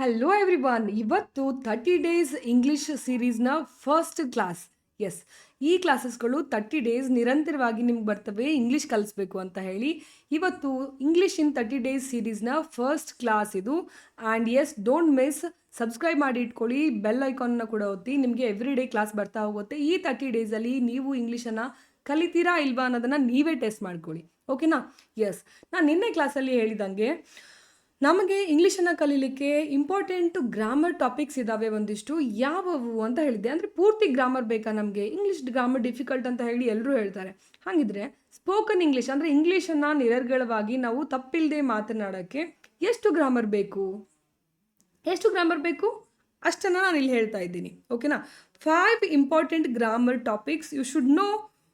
Hello everyone ಇವತ್ತು thirty days English ಸೀರೀಸ್ನ first class yes ಈ ಕ್ಲಾಸಸ್ಗಳು ತರ್ಟಿ ಡೇಸ್ ನಿರಂತರವಾಗಿ ನಿಮ್ಗೆ ಬರ್ತವೆ ಇಂಗ್ಲೀಷ್ ಕಲಿಸ್ಬೇಕು ಅಂತ ಹೇಳಿ. ಇವತ್ತು ಇಂಗ್ಲೀಷ್ ಇನ್ ತರ್ಟಿ ಡೇಸ್ ಸೀರೀಸ್ನ ಫಸ್ಟ್ ಕ್ಲಾಸ್ ಇದು. And yes don't miss subscribe ಮಾಡಿ ಇಟ್ಕೊಳ್ಳಿ. ಬೆಲ್ ಐಕಾನ್ನ ಕೂಡ ಒತ್ತಿ. ನಿಮಗೆ ಎವ್ರಿ ಡೇ ಕ್ಲಾಸ್ ಬರ್ತಾ ಹೋಗುತ್ತೆ. ಈ ತರ್ಟಿ ಡೇಸಲ್ಲಿ ನೀವು ಇಂಗ್ಲೀಷನ್ನು ಕಲಿತೀರಾ ಇಲ್ವಾ ಅನ್ನೋದನ್ನು ನೀವೇ ಟೆಸ್ಟ್ ಮಾಡ್ಕೊಳ್ಳಿ. ಓಕೆನಾ ಎಸ್ ನಾನು ನಿನ್ನೆ ಕ್ಲಾಸಲ್ಲಿ ಹೇಳಿದಂಗೆ ನಮಗೆ ಇಂಗ್ಲೀಷನ್ನು ಕಲೀಲಿಕ್ಕೆ ಇಂಪಾರ್ಟೆಂಟ್ ಗ್ರಾಮರ್ ಟಾಪಿಕ್ಸ್ ಇದ್ದಾವೆ ಒಂದಿಷ್ಟು. ಯಾವುವು ಅಂತ ಹೇಳಿದ್ದೆ. ಅಂದರೆ ಪೂರ್ತಿ ಗ್ರಾಮರ್ ಬೇಕಾ ನಮಗೆ? ಇಂಗ್ಲೀಷ್ ಗ್ರಾಮರ್ ಡಿಫಿಕಲ್ಟ್ ಅಂತ ಹೇಳಿ ಎಲ್ಲರೂ ಹೇಳ್ತಾರೆ. ಹಾಗಿದ್ರೆ ಸ್ಪೋಕನ್ ಇಂಗ್ಲೀಷ್ ಅಂದರೆ ಇಂಗ್ಲೀಷನ್ನು ನಿರರ್ಗಳವಾಗಿ ನಾವು ತಪ್ಪಿಲ್ಲದೆ ಮಾತನಾಡೋಕ್ಕೆ ಎಷ್ಟು ಗ್ರಾಮರ್ ಬೇಕು? ಎಷ್ಟು ಗ್ರಾಮರ್ ಬೇಕು? ಅಷ್ಟನ್ನು ನಾನು ಇಲ್ಲಿ ಹೇಳ್ತಾ ಇದ್ದೀನಿ. ಓಕೆನಾ five important grammar topics you should know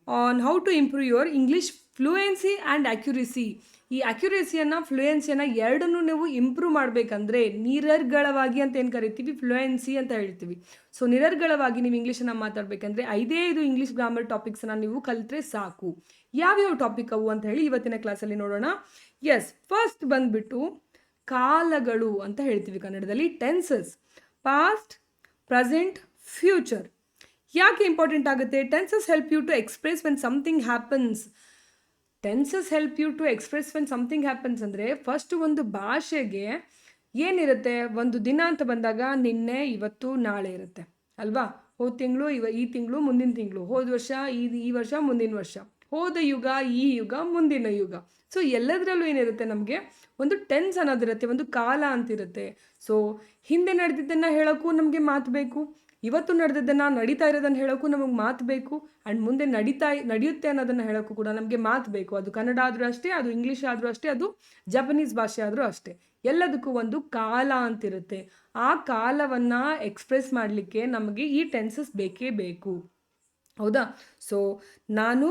on how to improve your English fluency and accuracy ಈ ಅಕ್ಯುರೇಸಿಯನ್ನು ಫ್ಲೂಯೆನ್ಸಿಯನ್ನು ಎರಡನ್ನೂ ನೀವು ಇಂಪ್ರೂವ್ ಮಾಡಬೇಕಂದ್ರೆ ನಿರರ್ಗಳವಾಗಿ ಅಂತ ಏನು ಕರಿತೀವಿ? ಫ್ಲೂಯೆನ್ಸಿ ಅಂತ ಹೇಳ್ತೀವಿ. ಸೊ ನಿರರ್ಗಳವಾಗಿ ನೀವು ಇಂಗ್ಲೀಷನ್ನು ಮಾತಾಡಬೇಕಂದ್ರೆ ಐದೇ ಐದು ಇಂಗ್ಲೀಷ್ ಗ್ರಾಮರ್ ಟಾಪಿಕ್ಸನ್ನು ನೀವು ಕಲಿತ್ರೆ ಸಾಕು. ಯಾವ್ಯಾವ ಟಾಪಿಕ್ ಅವು ಅಂತ ಹೇಳಿ ಇವತ್ತಿನ ಕ್ಲಾಸಲ್ಲಿ ನೋಡೋಣ. ಎಸ್ ಫಸ್ಟ್ ಬಂದ್ಬಿಟ್ಟು ಕಾಲಗಳು ಅಂತ ಹೇಳ್ತೀವಿ ಕನ್ನಡದಲ್ಲಿ ಟೆನ್ಸಸ್ ಪಾಸ್ಟ್ ಪ್ರೆಸೆಂಟ್ ಫ್ಯೂಚರ್ ಯಾಕೆ ಇಂಪಾರ್ಟೆಂಟ್ ಆಗುತ್ತೆ? Tenses help you to express when something happens tenses help you to express when something happens ಅಂದರೆ ಫಸ್ಟ್ ಒಂದು ಭಾಷೆಗೆ ಏನಿರುತ್ತೆ? ಒಂದು ದಿನ ಅಂತ ಬಂದಾಗ ನಿನ್ನೆ, ಇವತ್ತು, ನಾಳೆ ಇರುತ್ತೆ. ಅಲ್ವಾ? ಹೋದ ತಿಂಗಳು, ಇವ, ಈ ತಿಂಗಳು, ಮುಂದಿನ ತಿಂಗಳು. ಹೋದ ವರ್ಷ, ಈ ಈ ವರ್ಷ, ಮುಂದಿನ ವರ್ಷ. ಹೋದ ಯುಗ, ಈ ಯುಗ, ಮುಂದಿನ ಯುಗ. ಸೊ ಎಲ್ಲದರಲ್ಲೂ ಏನಿರುತ್ತೆ ನಮಗೆ? ಒಂದು ಟೆನ್ಸ್ ಅನ್ನೋದಿರುತ್ತೆ, ಒಂದು ಕಾಲ ಅಂತಿರುತ್ತೆ. ಸೊ ಹಿಂದೆ ನಡೆದಿದ್ದನ್ನು ಹೇಳೋಕ್ಕೂ ನಮಗೆ ಮಾತು ಬೇಕು. ಇವತ್ತು ನಡೆದದ್ದನ್ನು ನಡೀತಾ ಇರೋದನ್ನು ಹೇಳೋಕ್ಕೂ ನಮಗೆ ಮಾತು ಬೇಕು. ಆ್ಯಂಡ್ ಮುಂದೆ ನಡೀತಾ ನಡೆಯುತ್ತೆ ಅನ್ನೋದನ್ನು ಹೇಳೋಕ್ಕೂ ಕೂಡ ನಮಗೆ ಮಾತು ಬೇಕು. ಅದು ಕನ್ನಡ ಆದರೂ ಅಷ್ಟೇ, ಅದು ಇಂಗ್ಲೀಷ್ ಆದರೂ ಅಷ್ಟೇ, ಅದು ಜಪನೀಸ್ ಭಾಷೆ ಆದರೂ ಅಷ್ಟೇ. ಎಲ್ಲದಕ್ಕೂ ಒಂದು ಕಾಲ ಅಂತಿರುತ್ತೆ. ಆ ಕಾಲವನ್ನು ಎಕ್ಸ್ಪ್ರೆಸ್ ಮಾಡಲಿಕ್ಕೆ ನಮಗೆ ಈ ಟೆನ್ಸಸ್ ಬೇಕೇ ಬೇಕು. ಹೌದಾ? ಸೊ ನಾನು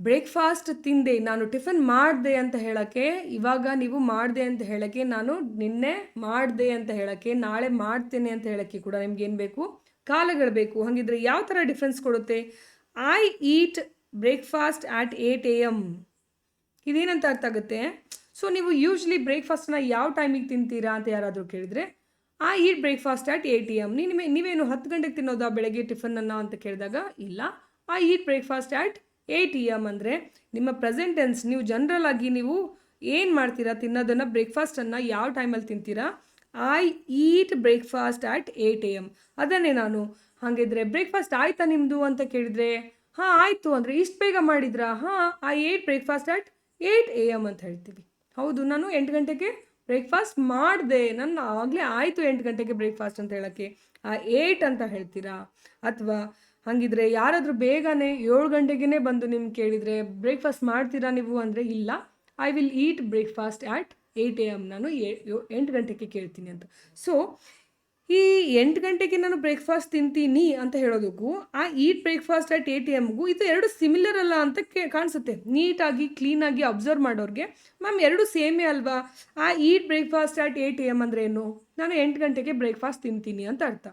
ಬ್ರೇಕ್ಫಾಸ್ಟ್ ತಿಂದೆ, ನಾನು ಟಿಫನ್ ಮಾಡಿದೆ ಅಂತ ಹೇಳೋಕ್ಕೆ, ಇವಾಗ ನೀವು ಮಾಡಿದೆ ಅಂತ ಹೇಳೋಕ್ಕೆ, ನಾನು ನಿನ್ನೆ ಮಾಡಿದೆ ಅಂತ ಹೇಳೋಕ್ಕೆ, ನಾಳೆ ಮಾಡ್ತೇನೆ ಅಂತ ಹೇಳೋಕ್ಕೆ ಕೂಡ ನಿಮ್ಗೇನು ಬೇಕು? ಕಾಲಗಳು ಬೇಕು. ಹಾಗಿದ್ರೆ ಯಾವ ಥರ ಡಿಫ್ರೆನ್ಸ್ ಕೊಡುತ್ತೆ? I eat breakfast at eight A M ಇದೇನಂತ ಅರ್ಥ ಆಗುತ್ತೆ? ಸೊ ನೀವು ಯೂಶ್ವಲಿ ಬ್ರೇಕ್ಫಾಸ್ಟನ್ನ ಯಾವ ಟೈಮಿಗೆ ತಿಂತೀರಾ ಅಂತ ಯಾರಾದರೂ ಕೇಳಿದರೆ I eat breakfast at eight A M ನೀನು ನೀವೇನು ಹತ್ತು ಗಂಟೆಗೆ ತಿನ್ನೋದಾ ಬೆಳಗ್ಗೆ ಟಿಫನ್ನನ್ನು ಅಂತ ಕೇಳಿದಾಗ, ಇಲ್ಲ. I eat breakfast at eight T M ಅಂದರೆ ನಿಮ್ಮ ಪ್ರೆಸೆಂಟ್ ಟೆನ್ಸ್ ನೀವು ಜನರಲ್ ಆಗಿ ನೀವು ಏನು ಮಾಡ್ತೀರಾ, ತಿನ್ನೋದನ್ನು ಬ್ರೇಕ್ಫಾಸ್ಟನ್ನು ಯಾವ ಟೈಮಲ್ಲಿ ತಿಂತೀರಾ? I eat breakfast at eight A M ಅದನ್ನೇ ನಾನು. ಹಾಗಿದ್ರೆ ಬ್ರೇಕ್ಫಾಸ್ಟ್ ಆಯ್ತಾ ನಿಮ್ಮದು ಅಂತ ಕೇಳಿದರೆ? ಹಾಂ, ಆಯಿತು. ಅಂದರೆ ಇಷ್ಟು ಬೇಗ ಮಾಡಿದ್ರಾ? ಹಾಂ I ate breakfast at eight A M ಅಂತ ಹೇಳ್ತೀವಿ. ಹೌದು, ನಾನು ಎಂಟು ಗಂಟೆಗೆ ಬ್ರೇಕ್ಫಾಸ್ಟ್ ಮಾಡಿದೆ. ನನ್ನ ಆಗಲೇ ಆಯಿತು ಎಂಟು ಗಂಟೆಗೆ ಬ್ರೇಕ್ಫಾಸ್ಟ್ ಅಂತ ಹೇಳೋಕ್ಕೆ. ಆ ಏಟ್ ಅಂತ ಹೇಳ್ತೀರಾ? ಅಥವಾ ಹಾಗಿದ್ರೆ ಯಾರಾದರೂ ಬೇಗನೆ ಏಳು ಗಂಟೆಗೇ ಬಂದು ನಿಮ್ಗೆ ಕೇಳಿದರೆ ಬ್ರೇಕ್ಫಾಸ್ಟ್ ಮಾಡ್ತೀರಾ ನೀವು ಅಂದರೆ ಇಲ್ಲ. I will eat breakfast at eight A M ನಾನು ಎಂಟು ಗಂಟೆಗೆ ಕೇಳ್ತೀನಿ ಅಂತ. ಸೊ ಈ ಎಂಟು ಗಂಟೆಗೆ ನಾನು ಬ್ರೇಕ್ಫಾಸ್ಟ್ ತಿಂತೀನಿ ಅಂತ ಹೇಳೋದಕ್ಕೂ, I eat breakfast at eight ಎಮ್ಗೂ ಇದು ಎರಡು ಸಿಮಿಲರ್ ಅಲ್ಲ ಅಂತ ಕೇ, ಕಾಣಿಸುತ್ತೆ. ನೀಟಾಗಿ ಕ್ಲೀನಾಗಿ ಅಬ್ಸರ್ವ್ ಮಾಡೋರಿಗೆ. ಮ್ಯಾಮ್ ಎರಡು ಸೇಮೇ ಅಲ್ವಾ? I eat breakfast at eight M ಅಂದರೆ ಏನು? ನಾನು ಎಂಟು ಗಂಟೆಗೆ ಬ್ರೇಕ್ಫಾಸ್ಟ್ ತಿಂತೀನಿ ಅಂತ ಅರ್ಥ.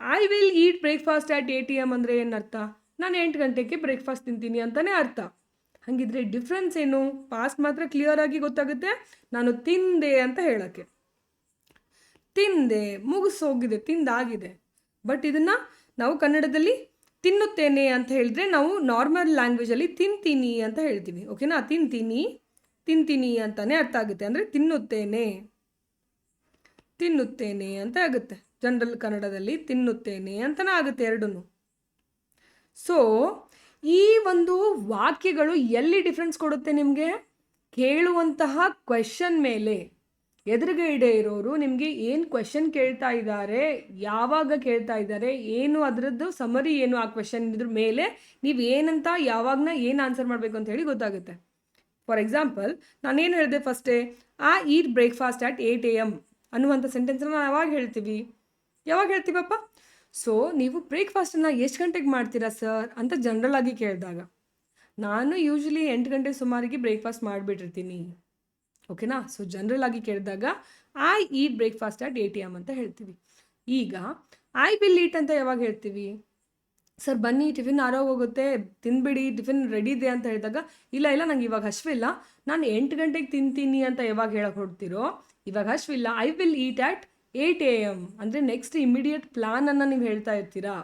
I will eat breakfast at eight M ಅಂದರೆ ಏನರ್ಥ? ನಾನು ಎಂಟು ಗಂಟೆಗೆ ಬ್ರೇಕ್ಫಾಸ್ಟ್ ತಿಂತೀನಿ ಅಂತಲೇ ಅರ್ಥ. ಹಾಗಿದ್ರೆ ಡಿಫ್ರೆನ್ಸ್ ಏನು? ಪಾಸ್ಟ್ ಮಾತ್ರ ಕ್ಲಿಯರ್ ಆಗಿ ಗೊತ್ತಾಗುತ್ತೆ? ನಾನು ತಿಂದೆ ಅಂತ ಹೇಳೋಕ್ಕೆ. ತಿಂದೆ ಮುಗಿಸೋಗಿದೆ ತಿಂದಾಗಿದೆ. ಬಟ್ ಇದನ್ನು ನಾವು ಕನ್ನಡದಲ್ಲಿ ತಿನ್ನುತ್ತೇನೆ ಅಂತ ಹೇಳಿದ್ರೆ ನಾವು ನಾರ್ಮಲ್ ಲ್ಯಾಂಗ್ವೇಜಲ್ಲಿ ತಿಂತೀನಿ ಅಂತ ಹೇಳ್ತೀವಿ. ಓಕೆನಾ ತಿಂತೀನಿ ತಿಂತೀನಿ ಅಂತಲೇ ಅರ್ಥ ಆಗುತ್ತೆ. ಅಂದರೆ ತಿನ್ನುತ್ತೇನೆ ತಿನ್ನುತ್ತೇನೆ ಅಂತ ಆಗುತ್ತೆ. ಜನರಲ್ ಕನ್ನಡದಲ್ಲಿ ತಿನ್ನುತ್ತೇನೆ ಅಂತಲೇ ಆಗುತ್ತೆ ಎರಡೂ ಸೊ ಈ ಒಂದು ವಾಕ್ಯಗಳು ಎಲ್ಲಿ ಡಿಫ್ರೆನ್ಸ್ ಕೊಡುತ್ತೆ ನಿಮಗೆ? ಕೇಳುವಂತಹ ಕ್ವೆಶನ್ ಮೇಲೆ. ಎದುರುಗಡೆ ಇರೋರು ನಿಮಗೆ ಏನು ಕ್ವೆಶನ್ ಕೇಳ್ತಾ ಇದ್ದಾರೆ, ಯಾವಾಗ ಕೇಳ್ತಾ ಇದ್ದಾರೆ, ಏನು ಅದರದ್ದು ಸಮರಿ ಏನು ಆ ಕ್ವೆಶನ್ ಇದ್ರ ಮೇಲೆ ನೀವು ಏನಂತ ಯಾವಾಗನ ಏನು ಆನ್ಸರ್ ಮಾಡಬೇಕು ಅಂತ ಹೇಳಿ ಗೊತ್ತಾಗುತ್ತೆ. ಫಾರ್ ಎಕ್ಸಾಂಪಲ್ ನಾನೇನು ಹೇಳಿದೆ ಫಸ್ಟೇ I eat breakfast at eight A M ಅನ್ನುವಂಥ ಸೆಂಟೆನ್ಸ್ನ ನಾವು ಯಾವಾಗ ಹೇಳ್ತೀವಿ? ಯಾವಾಗ ಹೇಳ್ತೀವಪ್ಪ ಸೊ ನೀವು ಬ್ರೇಕ್ಫಾಸ್ಟನ್ನು ಎಷ್ಟು ಗಂಟೆಗೆ ಮಾಡ್ತೀರಾ ಸರ್ ಅಂತ ಜನರಲ್ ಆಗಿ ಕೇಳಿದಾಗ. ನಾನು ಯೂಶ್ವಲಿ ಎಂಟು ಗಂಟೆ ಸುಮಾರಿಗೆ ಬ್ರೇಕ್ಫಾಸ್ಟ್ ಮಾಡಿಬಿಟ್ಟಿರ್ತೀನಿ. ಓಕೆನಾ ಸೊ ಜನರಲ್ ಆಗಿ ಕೇಳಿದಾಗ I eat breakfast at eight M ಅಂತ ಹೇಳ್ತೀವಿ. ಈಗ ಐ ವಿಲ್ ಈಟ್ ಅಂತ ಯಾವಾಗ ಹೇಳ್ತೀವಿ? ಸರ್ ಬನ್ನಿ ಟಿಫಿನ್ ಆರೋಗೋಗುತ್ತೆ ತಿನ್ಬಿಡಿ ಟಿಫಿನ್ ರೆಡಿ ಇದೆ ಅಂತ ಹೇಳಿದಾಗ, ಇಲ್ಲ ಇಲ್ಲ, ನಂಗೆ ಇವಾಗ ಹಶ್ವಿಲ್ಲ ನಾನು ಎಂಟು ಗಂಟೆಗೆ ತಿಂತೀನಿ ಅಂತ ಯಾವಾಗ ಹೇಳಕ್ಕೆ ಹೊಡ್ತಿರೋ ಇವಾಗ ಹಶ್ವಿಲ್ಲ I will eat at eight A M ಅಂದರೆ ನೆಕ್ಸ್ಟ್ ಇಮಿಡಿಯೇಟ್ ಪ್ಲ್ಯಾನನ್ನು ನೀವು ಹೇಳ್ತಾ ಇರ್ತೀರಾ?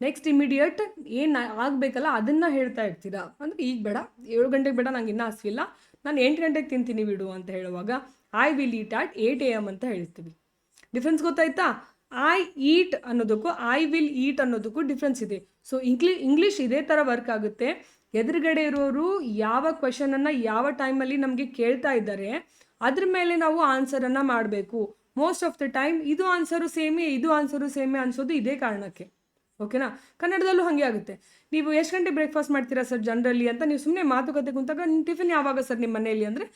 ನೆಕ್ಸ್ಟ್ ಇಮಿಡಿಯೇಟ್ ಏನು ಆಗಬೇಕಲ್ಲ ಅದನ್ನು ಹೇಳ್ತಾ ಇರ್ತೀರಾ? ಅಂದರೆ ಈಗ ಬೇಡ, ಏಳು ಗಂಟೆಗೆ ಬೇಡ, ನಂಗೆ ಇನ್ನೂ ಹಸಿವಿಲ್ಲ ನಾನು ಎಂಟು ಗಂಟೆಗೆ ತಿಂತೀನಿ ಬಿಡು ಅಂತ ಹೇಳುವಾಗ I will eat at eight A M ಅಂತ ಹೇಳ್ತೀವಿ. ಡಿಫ್ರೆನ್ಸ್ ಗೊತ್ತಾಯ್ತಾ? ಐ ಈಟ್ ಅನ್ನೋದಕ್ಕೂ ಐ ವಿಲ್ ಈಟ್ ಅನ್ನೋದಕ್ಕೂ ಡಿಫ್ರೆನ್ಸ್ ಇದೆ. ಸೊ ಇಂಗ್ಲಿ ಇಂಗ್ಲೀಷ್ ಇದೇ ಥರ ವರ್ಕ್ ಆಗುತ್ತೆ. ಎದುರುಗಡೆ ಇರೋರು ಯಾವ ಕ್ವಶನನ್ನು ಯಾವ ಟೈಮಲ್ಲಿ ನಮಗೆ ಕೇಳ್ತಾ ಇದ್ದಾರೆ, ಅದ್ರ ಮೇಲೆ ನಾವು ಆನ್ಸರನ್ನು ಮಾಡಬೇಕು. ಮೋಸ್ಟ್ ಆಫ್ ದ ಟೈಮ್ ಇದು ಆನ್ಸರು ಸೇಮೇ ಇದು ಆನ್ಸರು ಸೇಮೇ ಅನ್ಸೋದು ಇದೇ ಕಾರಣಕ್ಕೆ. ಓಕೆನಾ ಕನ್ನಡದಲ್ಲೂ ಹಾಗೆ ಆಗುತ್ತೆ. ನೀವು ಎಷ್ಟು ಗಂಟೆ ಬ್ರೇಕ್ಫಾಸ್ಟ್ ಮಾಡ್ತೀರಾ ಸರ್ ಜನರಲಿ ಅಂತ ನೀವು ಸುಮ್ಮನೆ ಮಾತುಕತೆ ಕುಂತಾಗ ನಿಮ್ಮ ಟಿಫಿನ್ ಯಾವಾಗ ಸರ್ ನಿಮ್ಮ ಮನೆಯಲ್ಲಿ ಅಂದರೆ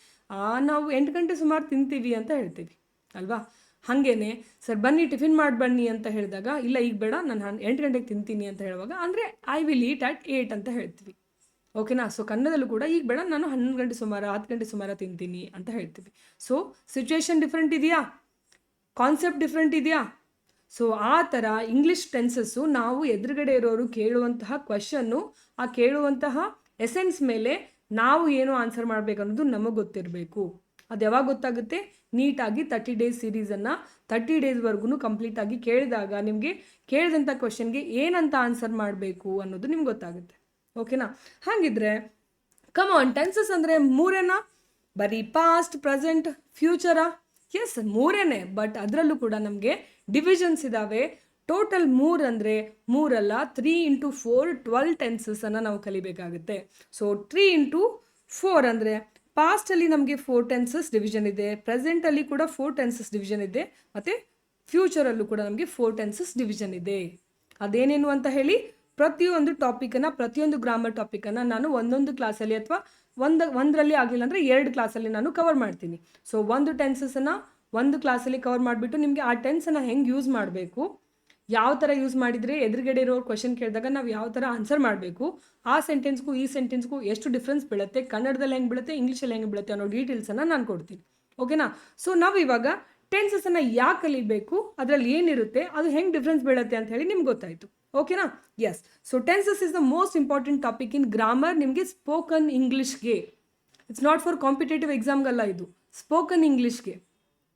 ನಾವು ಎಂಟು ಗಂಟೆ ಸುಮಾರು ತಿಂತೀವಿ ಅಂತ ಹೇಳ್ತೀವಿ. ಅಲ್ವಾ? ಹಾಗೇನೆ ಸರ್ ಬನ್ನಿ ಟಿಫಿನ್ ಮಾಡಿ ಬನ್ನಿ ಅಂತ ಹೇಳಿದಾಗ, ಇಲ್ಲ ಈಗ ಬೇಡ, ನಾನು ಎಂಟು ಗಂಟೆಗೆ ತಿಂತೀನಿ ಅಂತ ಹೇಳುವಾಗ, ಅಂದರೆ I will eat at eight ಅಂತ ಹೇಳ್ತೀವಿ. ಓಕೆನಾ ಸೊ ಕನ್ನಡದಲ್ಲೂ ಕೂಡ ಈಗ ಬೇಡ, ನಾನು ಹನ್ನೊಂದು ಗಂಟೆ ಸುಮಾರು, ಹತ್ತು ಗಂಟೆ ಸುಮಾರು ತಿಂತೀನಿ ಅಂತ ಹೇಳ್ತೀವಿ. ಸೊ ಸಿಚುವೇಶನ್ ಡಿಫ್ರೆಂಟ್ ಇದೆಯಾ? ಕಾನ್ಸೆಪ್ಟ್ ಡಿಫ್ರೆಂಟ್ ಇದೆಯಾ? ಸೊ ಆ ಥರ ಇಂಗ್ಲೀಷ್ ಟೆನ್ಸಸ್ಸು ನಾವು ಎದುರುಗಡೆ ಇರೋರು ಕೇಳುವಂತಹ ಕ್ವಶನ್ನು ಆ ಕೇಳುವಂತಹ ಎಸೆನ್ಸ್ ಮೇಲೆ ನಾವು ಏನು ಆನ್ಸರ್ ಮಾಡಬೇಕು ಅನ್ನೋದು ನಮಗೆ ಗೊತ್ತಿರಬೇಕು. ಅದು ಯಾವಾಗ ಗೊತ್ತಾಗುತ್ತೆ? ನೀಟಾಗಿ ತರ್ಟಿ ಡೇಸ್ ಸೀರೀಸನ್ನು ತರ್ಟಿ ಡೇಸ್ವರೆಗೂ ಕಂಪ್ಲೀಟಾಗಿ ಕೇಳಿದಾಗ ನಿಮಗೆ ಕೇಳಿದಂಥ ಕ್ವಶನ್ಗೆ ಏನಂತ ಆನ್ಸರ್ ಮಾಡಬೇಕು ಅನ್ನೋದು ನಿಮ್ಗೆ ಗೊತ್ತಾಗುತ್ತೆ. ಓಕೆನಾ ಹಾಗಿದ್ರೆ ಕಮ್ ಆನ್ ಟೆನ್ಸಸ್ ಅಂದರೆ ಮೂರೇನಾ? ಬರೀ ಪಾಸ್ಟ್ ಪ್ರೆಸೆಂಟ್ ಫ್ಯೂಚರಾ ಎಸ್ ಮೂರೇನೆ ಬಟ್ ಅದರಲ್ಲೂ ಕೂಡ ನಮಗೆ ಡಿವಿಷನ್ಸ್ ಇದ್ದಾವೆ ಟೋಟಲ್ ಮೂರು ಅಂದರೆ ಮೂರಲ್ಲ ತ್ರೀ ಇಂಟು ಫೋರ್ ಟ್ವೆಲ್ ಟೆನ್ಸಸ್ಸನ್ನು ನಾವು ಕಲಿಬೇಕಾಗುತ್ತೆ. ಸೊ ತ್ರೀ ಇಂಟು ಫೋರ್ ಅಂದರೆ ಪಾಸ್ಟಲ್ಲಿ ನಮಗೆ ಫೋರ್ ಟೆನ್ಸಸ್ ಡಿವಿಷನ್ ಇದೆ ಪ್ರೆಸೆಂಟಲ್ಲಿ ಕೂಡ ಫೋರ್ ಟೆನ್ಸಸ್ ಡಿವಿಷನ್ ಇದೆ, ಮತ್ತು ಫ್ಯೂಚರಲ್ಲೂ ಕೂಡ ನಮಗೆ ಫೋರ್ ಟೆನ್ಸಸ್ ಡಿವಿಷನ್ ಇದೆ. ಅದೇನೇನು ಅಂತ ಹೇಳಿ? ಪ್ರತಿಯೊಂದು ಟಾಪಿಕನ್ನು ಪ್ರತಿಯೊಂದು ಗ್ರಾಮರ್ ಟಾಪಿಕನ್ನು ನಾನು ಒಂದೊಂದು ಕ್ಲಾಸಲ್ಲಿ ಅಥವಾ ಒಂದು, ಒಂದರಲ್ಲಿ ಆಗಿಲ್ಲ ಅಂದರೆ ಎರಡು ಕ್ಲಾಸಲ್ಲಿ ನಾನು ಕವರ್ ಮಾಡ್ತೀನಿ. ಸೊ ಒಂದು ಟೆನ್ಸಸನ್ನು ಒಂದು ಕ್ಲಾಸಲ್ಲಿ ಕವರ್ ಮಾಡಿಬಿಟ್ಟು ನಿಮಗೆ ಆ ಟೆನ್ಸನ್ನು ಹೆಂಗೆ ಯೂಸ್ ಮಾಡಬೇಕು, ಯಾವ ಥರ ಯೂಸ್ ಮಾಡಿದರೆ ಎದುರುಗಡೆ ಇರೋ ಕ್ವಶನ್ ಕೇಳಿದಾಗ ನಾವು ಯಾವ ಥರ ಆನ್ಸರ್ ಮಾಡಬೇಕು, ಆ ಸೆಂಟೆನ್ಸ್ಗೂ ಈ ಸೆಂಟೆನ್ಸ್ಗೂ ಎಷ್ಟು ಡಿಫ್ರೆನ್ಸ್ ಬೀಳುತ್ತೆ, ಕನ್ನಡದಲ್ಲಿ ಹೆಂಗೆ ಬೀಳುತ್ತೆ ಇಂಗ್ಲೀಷಲ್ಲಿ ಹೆಂಗೆ ಬೀಳುತ್ತೆ ಅನ್ನೋ ಡೀಟೇಲ್ಸನ್ನು ನಾನು ಕೊಡ್ತೀನಿ. ಓಕೆನಾ ಸೊ ನಾವು ಇವಾಗ ಟೆನ್ಸಸನ್ನು ಯಾಕೆ ಕಲಿಬೇಕು, ಅದರಲ್ಲಿ ಏನಿರುತ್ತೆ, ಅದು ಹೆಂಗೆ ಡಿಫ್ರೆನ್ಸ್ ಬೀಳುತ್ತೆ ಅಂತ ಹೇಳಿ ನಿಮ್ಗೆ ಗೊತ್ತಾಯಿತು. ಓಕೆನಾ yes so tenses is the most important topic in grammar ನಿಮಗೆ ಸ್ಪೋಕನ್ ಇಂಗ್ಲೀಷ್ಗೆ ಇಟ್ಸ್ ನಾಟ್ ಫಾರ್ ಕಾಂಪಿಟೇಟಿವ್ ಎಕ್ಸಾಮ್ಗಲ್ಲ ಇದು. ಸ್ಪೋಕನ್ ಇಂಗ್ಲೀಷ್ಗೆ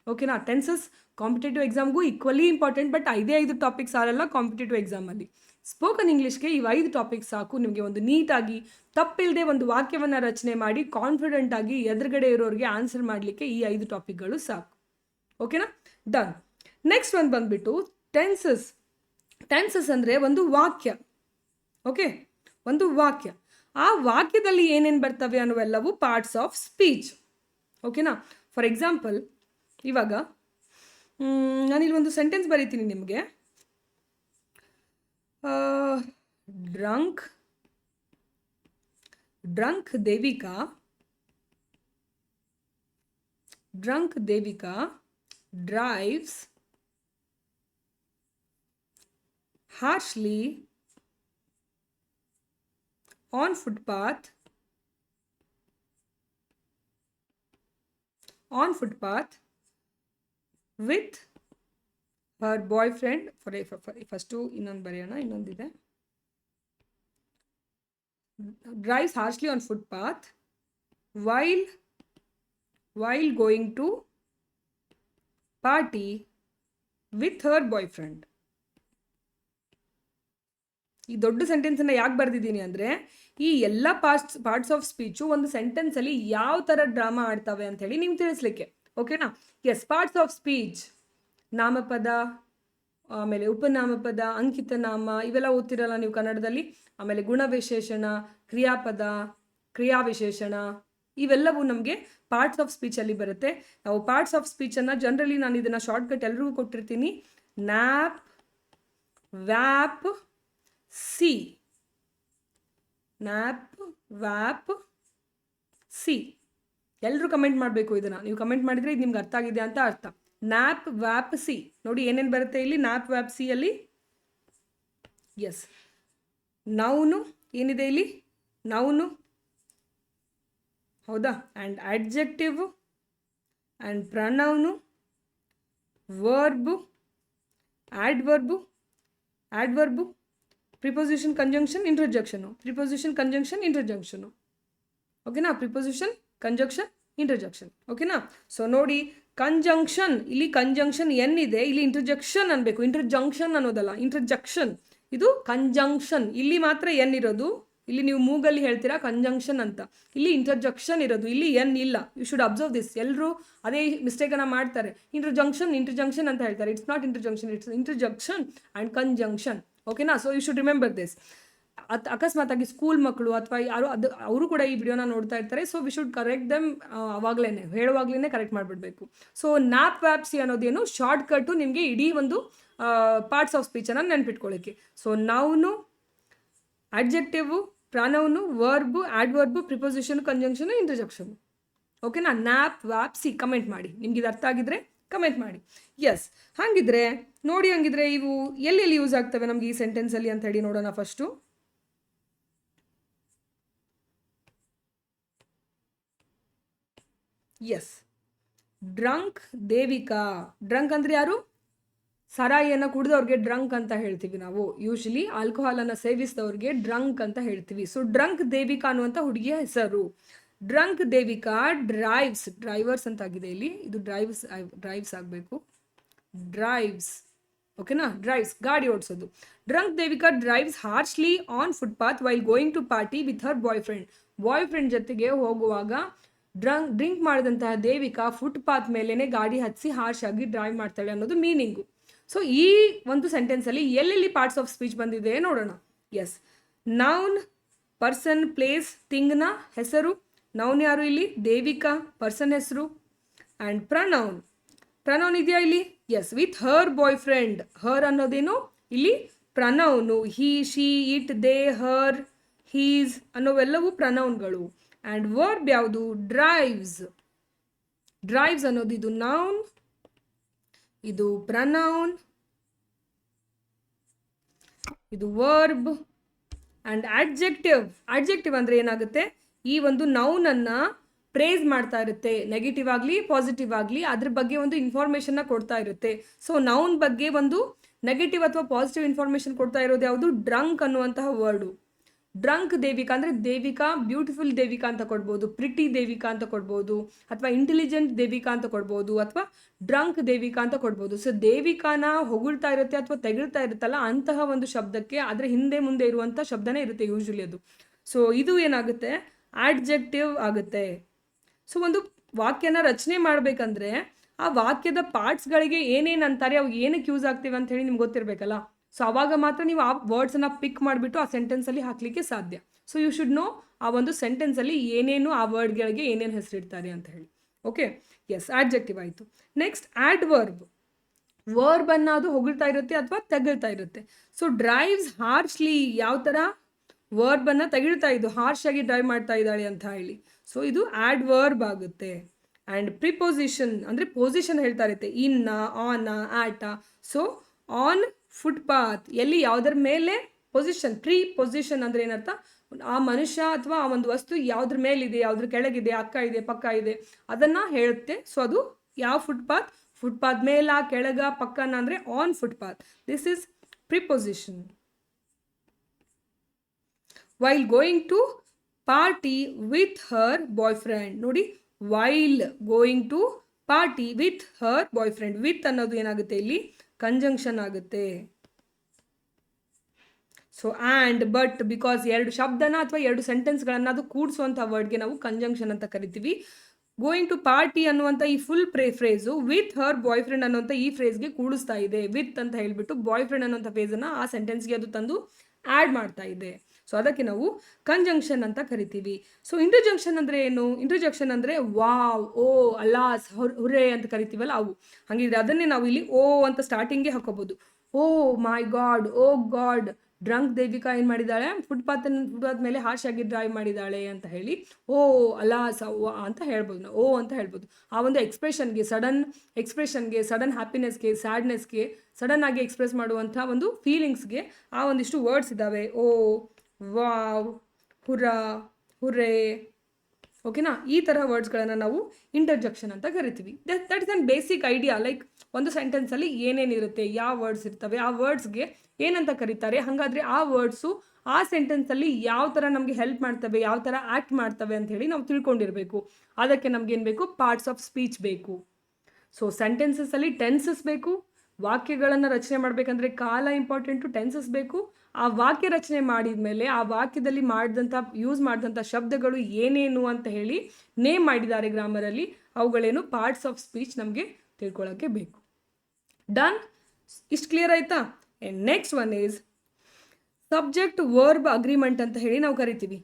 ಓಕೆನಾ ಟೆನ್ಸಸ್ ಕಾಂಪಿಟೇಟಿವ್ ಎಕ್ಸಾಮ್ಗೂ ಈಕ್ವಲಿ ಇಂಪಾರ್ಟೆಂಟ್ ಬಟ್ ಐದೇ ಐದು ಟಾಪಿಕ್ಸ್ ಆರಲ್ಲ ಕಾಂಪಿಟೇಟಿವ್ ಎಕ್ಸಾಮಲ್ಲಿ ಸ್ಪೋಕನ್ ಇಂಗ್ಲೀಷ್ಗೆ ಇವು ಐದು ಟಾಪಿಕ್ಸ್ ಸಾಕು. ನಿಮಗೆ ಒಂದು ನೀಟಾಗಿ ತಪ್ಪಿಲ್ಲದೆ ಒಂದು ವಾಕ್ಯವನ್ನು ರಚನೆ ಮಾಡಿ ಕಾನ್ಫಿಡೆಂಟ್ ಆಗಿ ಎದುರುಗಡೆ ಇರೋರಿಗೆ ಆನ್ಸರ್ ಮಾಡಲಿಕ್ಕೆ ಈ ಐದು ಟಾಪಿಕ್ಗಳು ಸಾಕು. ಓಕೆನಾ ಡನ್ ನೆಕ್ಸ್ಟ್ ಒಂದು ಬಂದುಬಿಟ್ಟು ಟೆನ್ಸಸ್ ಟೆನ್ಸಸ್ ಅಂದರೆ ಒಂದು ವಾಕ್ಯ. ಓಕೆ ಒಂದು ವಾಕ್ಯ. ಆ ವಾಕ್ಯದಲ್ಲಿ ಏನೇನು ಬರ್ತವೆ ಅನ್ನುವೆಲ್ಲವೂ ಪಾರ್ಟ್ಸ್ ಆಫ್ ಸ್ಪೀಚ್ ಓಕೆನಾ ಫಾರ್ ಎಕ್ಸಾಂಪಲ್ ಇವಾಗ ನಾನಿಲ್ಲಿ ಒಂದು ಸೆಂಟೆನ್ಸ್ ಬರೀತೀನಿ ನಿಮಗೆ. Drunk drunk Devika? Drunk Devika drives harshly on footpath on footpath with her boyfriend for first ಇನ್ನೊಂದು ಬರೆಯೋಣ ಇನ್ನೊಂದಿದೆ drives harshly on footpath while while going to party with her boyfriend ಈ ದೊಡ್ಡ ಸೆಂಟೆನ್ಸನ್ನು ಯಾಕೆ ಬರೆದಿದ್ದೀನಿ ಅಂದರೆ, ಈ ಎಲ್ಲ ಪಾರ್ಟ್ಸ್ ಪಾರ್ಟ್ಸ್ ಆಫ್ ಸ್ಪೀಚು ಒಂದು ಸೆಂಟೆನ್ಸಲ್ಲಿ ಯಾವ ಥರ ಡ್ರಾಮಾ ಆಡ್ತವೆ ಅಂಥೇಳಿ ನಿಮ್ಗೆ ತಿಳಿಸ್ಲಿಕ್ಕೆ. ಓಕೆನಾ ಎಸ್ ಪಾರ್ಟ್ಸ್ ಆಫ್ ಸ್ಪೀಚ್ ನಾಮಪದ, ಆಮೇಲೆ ಉಪನಾಮಪದ ಅಂಕಿತ ನಾಮ ಇವೆಲ್ಲ ಓದ್ತಿರಲ್ಲ ನೀವು ಕನ್ನಡದಲ್ಲಿ? ಆಮೇಲೆ ಗುಣವಿಶೇಷಣ, ಕ್ರಿಯಾಪದ, ಕ್ರಿಯಾವಿಶೇಷಣ, ಇವೆಲ್ಲವೂ ನಮಗೆ ಪಾರ್ಟ್ಸ್ ಆಫ್ ಸ್ಪೀಚಲ್ಲಿ ಬರುತ್ತೆ. ನಾವು ಪಾರ್ಟ್ಸ್ ಆಫ್ ಸ್ಪೀಚನ್ನು ಜನರಲಿ ನಾನು ಇದನ್ನು ಶಾರ್ಟ್ಕಟ್ ಎಲ್ರಿಗೂ ಕೊಟ್ಟಿರ್ತೀನಿ. Nap ವ್ಯಾಪ್ C. Nap, ವ್ಯಾಪ್, C. ಎಲ್ಲರೂ ಕಮೆಂಟ್ ಮಾಡಬೇಕು ಇದನ್ನು. ನೀವು ಕಮೆಂಟ್ ಮಾಡಿದರೆ ಇದು ನಿಮ್ಗೆ ಅರ್ಥ ಆಗಿದೆ ಅಂತ ಅರ್ಥ. NAP, VAP, C. ನೋಡಿ ಏನೇನು ಬರುತ್ತೆ ಇಲ್ಲಿ? ನ್ಯಾಪ್, ವ್ಯಾಪ್ ಸಿಯಲ್ಲಿ ಎಸ್. ನೌನು ಏನಿದೆ ಇಲ್ಲಿ? ನೌನು. ಹೌದಾ? And adjective and pronoun. Verb. Adverb adverb preposition conjunction interjection preposition conjunction interjection ಓಕೆನಾ ಪ್ರಿಪೊಸಿಷನ್ ಕಂಜಂಕ್ಷನ್ ಇಂಟರ್ಜಕ್ಷನ್ ಓಕೆನಾ ಸೊ ನೋಡಿ ಕಂಜಂಕ್ಷನ್ ಇಲ್ಲಿ ಕಂಜಂಕ್ಷನ್ ಎನ್ ಇದೆ, ಇಲ್ಲಿ ಇಂಟರ್ಜಕ್ಷನ್ ಅನ್ಬೇಕು. ಇಂಟ್ರಜಂಕ್ಷನ್ ಅನ್ನೋದಲ್ಲ ಇಂಟರ್ಜಕ್ಷನ್ ಇದು ಕಂಜಂಕ್ಷನ್ ಇಲ್ಲಿ ಮಾತ್ರ ಎನ್ ಇರೋದು. ಇಲ್ಲಿ ನೀವು ಮೂಗಲ್ಲಿ ಹೇಳ್ತೀರಾ ಕಂಜಂಕ್ಷನ್ ಅಂತ. ಇಲ್ಲಿ ಇಂಟರ್ಜಕ್ಷನ್ ಇರೋದು. ಇಲ್ಲಿ ಎನ್ ಇಲ್ಲ. ಯು ಶುಡ್ ಅಬ್ಸರ್ವ್ ದಿಸ್ ಎಲ್ಲರೂ ಅದೇ ಮಿಸ್ಟೇಕನ್ನು ಮಾಡ್ತಾರೆ. ಇಂಟ್ರಜಂಕ್ಷನ್ ಇಂಟ್ರಜಂಕ್ಷನ್ ಅಂತ ಹೇಳ್ತಾರೆ. It's not interjection it's interjection and conjunction ಓಕೆನಾ so you should remember this ಅತ್ ಅಕಸ್ಮಾತಾಗಿ ಸ್ಕೂಲ್ ಮಕ್ಕಳು ಅಥವಾ ಯಾರು ಅದು ಅವರು ಕೂಡ ಈ ವಿಡಿಯೋನ ನೋಡ್ತಾ ಇರ್ತಾರೆ. So we should correct them ಅವಾಗಲೇ ಹೇಳುವಾಗಲೇ ಕರೆಕ್ಟ್ ಮಾಡಿಬಿಡ್ಬೇಕು. ಸೊ ನ್ಯಾಪ್ ವ್ಯಾಪ್ಸಿ ಅನ್ನೋದೇನು ಶಾರ್ಟ್ ಕಟ್ಟು ನಿಮಗೆ ಇಡೀ ಒಂದು ಪಾರ್ಟ್ಸ್ ಆಫ್ ಸ್ಪೀಚನ್ನು ನೆನ್ಪಿಟ್ಕೊಳ್ಳಿಕ್ಕೆ ಸೊ ನಾವುನು ಅಡ್ಜೆಕ್ಟಿವು ಪ್ರಾಣವನ್ನು verb adverb preposition conjunction interjection ಓಕೆನಾ ನ್ಯಾಪ್ ವ್ಯಾಪ್ಸಿ ಕಮೆಂಟ್ ಮಾಡಿ. ನಿಮ್ಗೆ ಇದು ಅರ್ಥ ಆಗಿದ್ರೆ ಕಮೆಂಟ್ ಮಾಡಿ. ಎಸ್ ಹಾಗಿದ್ರೆ, ನೋಡಿ ಹಂಗಿದ್ರೆ ಇವು ಎಲ್ಲೆಲ್ಲಿ ಯೂಸ್ ಆಗ್ತವೆ ನಮ್ಗೆ ಈ ಸೆಂಟೆನ್ಸಲ್ಲಿ ಅಂತ ಹೇಳಿ ನೋಡೋಣ first yes drunk Devika. Drunk ಅಂದ್ರೆ ಯಾರು? ಸರಾಯಿಯನ್ನು ಕುಡಿದವ್ರಿಗೆ ಡ್ರಂಕ್ ಅಂತ ಹೇಳ್ತೀವಿ ನಾವು. ಯೂಶಲಿ ಆಲ್ಕೋಹಾಲನ್ನು ಸೇವಿಸಿದವ್ರಿಗೆ ಡ್ರಂಕ್ ಅಂತ ಹೇಳ್ತೀವಿ. ಸೊ ಡ್ರಂಕ್ ದೇವಿಕಾ ಅನ್ನುವಂಥ ಹುಡುಗಿಯ ಹೆಸರು. ಡ್ರಂಕ್ ದೇವಿಕಾ ಡ್ರೈವ್ಸ್, ಡ್ರೈವರ್ಸ್ ಅಂತ ಆಗಿದೆ ಇಲ್ಲಿ. ಇದು ಡ್ರೈವ್ಸ್ ಡ್ರೈವ್ಸ್ ಆಗಬೇಕು. ಡ್ರೈವ್ಸ್, ಓಕೆನಾ? ಡ್ರೈವ್ಸ್, ಗಾಡಿ ಓಡಿಸೋದು. Drunk Devika drives harshly on footpath while going to party with her boyfriend boyfriend ಜೊತೆಗೆ ಹೋಗುವಾಗ ಡ್ರಂಕ್, ಡ್ರಿಂಕ್ ಮಾಡಿದಂತಹ ದೇವಿಕಾ ಫುಟ್ಪಾತ್ ಮೇಲೇ ಗಾಡಿ ಹತ್ತಿಸಿ ಹಾರ್ಶ್ ಆಗಿ ಡ್ರೈವ್ ಮಾಡ್ತಾಳೆ ಅನ್ನೋದು ಮೀನಿಂಗು. ಸೊ, ಈ ಒಂದು ಸೆಂಟೆನ್ಸಲ್ಲಿ ಎಲ್ಲೆಲ್ಲಿ ಪಾರ್ಟ್ಸ್ ಆಫ್ ಸ್ಪೀಚ್ ಬಂದಿದೆ ನೋಡೋಣ. ಎಸ್, ನೌನ್, ಪರ್ಸನ್, ಪ್ಲೇಸ್ ಥಿಂಗ್ನ ಹೆಸರು ನೌನ್ ಯಾರು ಇಲ್ಲಿ? ದೇವಿಕಾ ಪರ್ಸನ್ ಹೆಸರು ಆ್ಯಂಡ್ ಪ್ರನೌನ್ ಪ್ರನೌನ್ ಇದೆಯಾ ಇಲ್ಲಿ? Yes with her boyfriend her ಅನ್ನೋದೇನು? ಇಲ್ಲಿ pronoun he she it they her his ಅನ್ನೋವೆಲ್ಲವೂ ಪ್ರನೌನ್ಗಳು ಆ್ಯಂಡ್ ವರ್ಬ್ ಯಾವುದು? ಡ್ರೈವ್ಸ್ ಡ್ರೈವ್ಸ್ ಅನ್ನೋದು ಇದು ನೌನ್ ಇದು ಪ್ರನೌನ್ ಇದು ವರ್ಬ್ ಆ್ಯಂಡ್ ಅಡ್ಜೆಕ್ಟಿವ್ ಅಡ್ಜೆಕ್ಟಿವ್ ಅಂದರೆ ಏನಾಗುತ್ತೆ? ಈ ಒಂದು ನೌನನ್ನು ಪ್ರೇಸ್ ಮಾಡ್ತಾ ಇರುತ್ತೆ. ನೆಗೆಟಿವ್ ಆಗಲಿ ಪಾಸಿಟಿವ್ ಆಗಲಿ, ಅದ್ರ ಬಗ್ಗೆ ಒಂದು ಇನ್ಫಾರ್ಮೇಷನ್ನ ಕೊಡ್ತಾ ಇರುತ್ತೆ. ಸೊ ನೌನ್ ಬಗ್ಗೆ ಒಂದು ನೆಗೆಟಿವ್ ಅಥವಾ ಪಾಸಿಟಿವ್ ಇನ್ಫಾರ್ಮೇಷನ್ ಕೊಡ್ತಾ ಇರೋದು ಯಾವುದು? ಡ್ರಂಕ್ ಅನ್ನುವಂತಹ ವರ್ಡು ಡ್ರಂಕ್ ದೇವಿಕಾ ಅಂದರೆ ದೇವಿಕಾ ಬ್ಯೂಟಿಫುಲ್ ದೇವಿಕಾ ಅಂತ ಕೊಡ್ಬೋದು. ಪ್ರಿಟಿ ದೇವಿಕಾ ಅಂತ ಕೊಡ್ಬೋದು. ಅಥವಾ ಇಂಟೆಲಿಜೆಂಟ್ ದೇವಿಕಾ ಅಂತ ಕೊಡ್ಬೋದು. ಅಥವಾ ಡ್ರಂಕ್ ದೇವಿಕಾ ಅಂತ ಕೊಡ್ಬೋದು. ಸೊ ದೇವಿಕಾನ ಹೊಗಳ್ತಾ ಇರುತ್ತೆ ಅಥವಾ ತೆಗಳ್ತಾ ಇರುತ್ತಲ್ಲ, ಅಂತಹ ಒಂದು ಶಬ್ದಕ್ಕೆ ಅದರ ಹಿಂದೆ ಮುಂದೆ ಇರುವಂಥ ಶಬ್ದನೇ ಇರುತ್ತೆ ಯೂಶಲಿ ಅದು. ಸೊ ಇದು ಏನಾಗುತ್ತೆ? ಆಡ್ಜೆಕ್ಟಿವ್ ಆಗುತ್ತೆ. ಸೊ ಒಂದು ವಾಕ್ಯನ ರಚನೆ ಮಾಡಬೇಕಂದ್ರೆ ಆ ವಾಕ್ಯದ ಪಾರ್ಟ್ಸ್ಗಳಿಗೆ ಏನೇನು ಅಂತಾರೆ ಅವು ಏನಕ್ಕೆ ಯೂಸ್ ಆಗ್ತೀವಿ ಅಂತ ಹೇಳಿ ನಿಮ್ಗೆ ಗೊತ್ತಿರಬೇಕಲ್ಲ? ಸೊ ಅವಾಗ ಮಾತ್ರ ನೀವು ಆ ವರ್ಡ್ಸನ್ನು ಪಿಕ್ ಮಾಡಿಬಿಟ್ಟು ಆ ಸೆಂಟೆನ್ಸಲ್ಲಿ ಹಾಕಲಿಕ್ಕೆ ಸಾಧ್ಯ. ಸೊ ಯು ಶುಡ್ ನೋ ಆ ಒಂದು ಸೆಂಟೆನ್ಸಲ್ಲಿ ಏನೇನು ಆ ವರ್ಡ್ಗಳಿಗೆ ಏನೇನು ಹೆಸರಿಡ್ತಾರೆ ಅಂತ ಹೇಳಿ. ಓಕೆ ಎಸ್ ಆಡ್ಜೆಕ್ಟಿವ್ ಆಯಿತು. ನೆಕ್ಸ್ಟ್ ಆ್ಯಡ್ ವರ್ಬ್ ವರ್ಬ್ ಅನ್ನೋದು ಹೊಗಳ್ತಾ ಇರುತ್ತೆ ಅಥವಾ ತೆಗಳ್ತಾ ಇರುತ್ತೆ. ಸೊ ಡ್ರೈವ್ಸ್ ಹಾರ್ಶ್ಲಿ ಯಾವ ಥರ ವರ್ಬನ್ನು ತೆಗಿಳ್ತಾ ಇದ್ದು ಹಾರ್ಶ್ ಆಗಿ ಡ್ರೈವ್ ಮಾಡ್ತಾ ಇದ್ದಾಳೆ ಅಂತ ಹೇಳಿ. ಸೊ ಇದು ಆ್ಯಡ್ ವರ್ಬ್ ಆಗುತ್ತೆ. ಆ್ಯಂಡ್ ಪ್ರಿಪೊಸಿಷನ್ ಅಂದರೆ ಪೊಸಿಷನ್ ಹೇಳ್ತಾ ಇರುತ್ತೆ. ಇನ್ನ ಆನ ಆಟ ಸೊ ಆನ್ ಫುಟ್ಪಾತ್ ಎಲ್ಲಿ ಯಾವುದರ ಮೇಲೆ ಪೊಸಿಷನ್ ಪ್ರೀ ಪೊಸಿಷನ್ ಅಂದರೆ ಏನರ್ಥ? ಆ ಮನುಷ್ಯ ಅಥವಾ ಆ ಒಂದು ವಸ್ತು ಯಾವುದ್ರ ಮೇಲಿದೆ, ಯಾವುದ್ರ ಕೆಳಗಿದೆ, ಅಕ್ಕ ಇದೆ, ಪಕ್ಕ ಇದೆ, ಅದನ್ನು ಹೇಳುತ್ತೆ. ಸೊ ಅದು ಯಾವ ಫುಟ್ಪಾತ್ ಫುಟ್ಪಾತ್ ಮೇಲ, ಕೆಳಗ, ಪಕ್ಕನ ಅಂದರೆ on footpath this is preposition while going to party with her boyfriend ನೋಡಿ while going to party with her boyfriend with ಅನ್ನೋದು ಏನಾಗುತ್ತೆ ಇಲ್ಲಿ? ಕಂಜಂಕ್ಷನ್ ಆಗುತ್ತೆ. ಸೊ ಆ್ಯಂಡ್ ಬಟ್ ಬಿಕಾಸ್ ಎರಡು ಶಬ್ದನ ಅಥವಾ ಎರಡು ಸೆಂಟೆನ್ಸ್ಗಳನ್ನು ಅದು ಕೂಡಿಸುವಂಥ ವರ್ಡ್ಗೆ ನಾವು ಕಂಜಂಕ್ಷನ್ ಅಂತ ಕರಿತೀವಿ. ಗೋಯಿಂಗ್ ಟು ಪಾರ್ಟಿ ಅನ್ನುವಂಥ ಈ ಫುಲ್ ಪ್ರೇ phrase with her boyfriend ಅನ್ನುವಂಥ ಈ ಫ್ರೇಸ್ಗೆ ಕೂಡಿಸ್ತಾ ಇದೆ. ವಿತ್ ಅಂತ ಹೇಳಿಬಿಟ್ಟು ಬಾಯ್ ಫ್ರೆಂಡ್ ಅನ್ನುವಂಥ ಫೇಸನ್ನು ಆ ಸೆಂಟೆನ್ಸ್ಗೆ ಅದು ತಂದು ಆ್ಯಡ್ ಮಾಡ್ತಾ ಇದೆ. ಸೊ ಅದಕ್ಕೆ ನಾವು ಕಂಜಂಕ್ಷನ್ ಅಂತ ಕರಿತೀವಿ. ಸೊ ಇಂಟರ್ಜಂಕ್ಷನ್ ಅಂದರೆ ಏನು? ಇಂಟರ್ಜಂಕ್ಷನ್ ಅಂದರೆ ವಾವ್, ಓ ಅಲಾಸ್ ಹುರೆ ಅಂತ ಕರಿತೀವಲ್ಲ ಅವು. ಹಾಗಿದ್ರೆ ಅದನ್ನೇ ನಾವು ಇಲ್ಲಿ ಓ ಅಂತ ಸ್ಟಾರ್ಟಿಂಗ್ಗೆ ಹಾಕೋಬೋದು. ಓ my god, oh god. Drunk Devika ಏನು ಮಾಡಿದ್ದಾಳೆ? ಫುಟ್ಪಾತ್ ಫುಟ್ಪಾತ್ ಮೇಲೆ ಹಾರ್ಶಾಗಿ ಡ್ರೈವ್ ಮಾಡಿದ್ದಾಳೆ ಅಂತ ಹೇಳಿ ಓ ಅಲಾಸ್ ಅಂತ ಹೇಳ್ಬೋದು ನಾವು. ಓ ಅಂತ ಹೇಳ್ಬೋದು. ಆ ಒಂದು ಎಕ್ಸ್ಪ್ರೆಷನ್ಗೆ ಸಡನ್ ಎಕ್ಸ್ಪ್ರೆಷನ್ಗೆ ಸಡನ್ ಹ್ಯಾಪಿನೆಸ್ಗೆ ಸ್ಯಾಡ್ನೆಸ್ಗೆ ಸಡನ್ ಆಗಿ ಎಕ್ಸ್ಪ್ರೆಸ್ ಮಾಡುವಂಥ ಒಂದು ಫೀಲಿಂಗ್ಸ್ಗೆ ಆ ಒಂದಿಷ್ಟು ವರ್ಡ್ಸ್ ಇದ್ದಾವೆ. ಓ ವಾವ್ ಹುರ ಹುರೆ ಓಕೆನಾ ಈ ಥರ ವರ್ಡ್ಸ್ಗಳನ್ನು ನಾವು ಇಂಟರ್ಜೆಕ್ಷನ್ ಅಂತ ಕರಿತೀವಿ. That is an basic idea like ಒಂದು ಸೆಂಟೆನ್ಸಲ್ಲಿ ಏನೇನಿರುತ್ತೆ ಯಾವ ವರ್ಡ್ಸ್ ಇರ್ತವೆ, ಆ ವರ್ಡ್ಸ್ಗೆ ಏನಂತ ಕರೀತಾರೆ. ಹಾಗಾದರೆ ಆ ವರ್ಡ್ಸು ಆ ಸೆಂಟೆನ್ಸಲ್ಲಿ ಯಾವ ಥರ ನಮಗೆ ಹೆಲ್ಪ್ ಮಾಡ್ತವೆ, ಯಾವ ಥರ ಆ್ಯಕ್ಟ್ ಮಾಡ್ತವೆ ಅಂತ ಹೇಳಿ ನಾವು ತಿಳ್ಕೊಂಡಿರಬೇಕು. ಅದಕ್ಕೆ ನಮ್ಗೆ ಏನು ಬೇಕು? ಪಾರ್ಟ್ಸ್ ಆಫ್ ಸ್ಪೀಚ್ ಬೇಕು. ಸೊ ಸೆಂಟೆನ್ಸಸ್ಸಲ್ಲಿ ಟೆನ್ಸಸ್ ಬೇಕು. ವಾಕ್ಯಗಳನ್ನು ರಚನೆ ಮಾಡಬೇಕಂದ್ರೆ ಕಾಲ ಇಂಪಾರ್ಟೆಂಟು ಟೆನ್ಸಸ್ ಬೇಕು. ಆ ವಾಕ್ಯ ರಚನೆ ಮಾಡಿದ ಮೇಲೆ ಆ ವಾಕ್ಯದಲ್ಲಿ ಮಾಡಿದಂಥ ಯೂಸ್ ಮಾಡಿದಂಥ ಶಬ್ದಗಳು ಏನೇನು ಅಂತ ಹೇಳಿ ನೇಮ್ ಮಾಡಿದ್ದಾರೆ ಗ್ರಾಮರಲ್ಲಿ, ಅವುಗಳೇನು ಪಾರ್ಟ್ಸ್ ಆಫ್ ಸ್ಪೀಚ್ ನಮಗೆ ತಿಳ್ಕೊಳ್ಳೋಕ್ಕೆ ಬೇಕು. ಡನ್ ಇಷ್ಟು ಕ್ಲಿಯರ್ ಆಯ್ತಾ? Next one is subject verb agreement ಅಂತ ಹೇಳಿ ನಾವು ಕರಿತೀವಿ.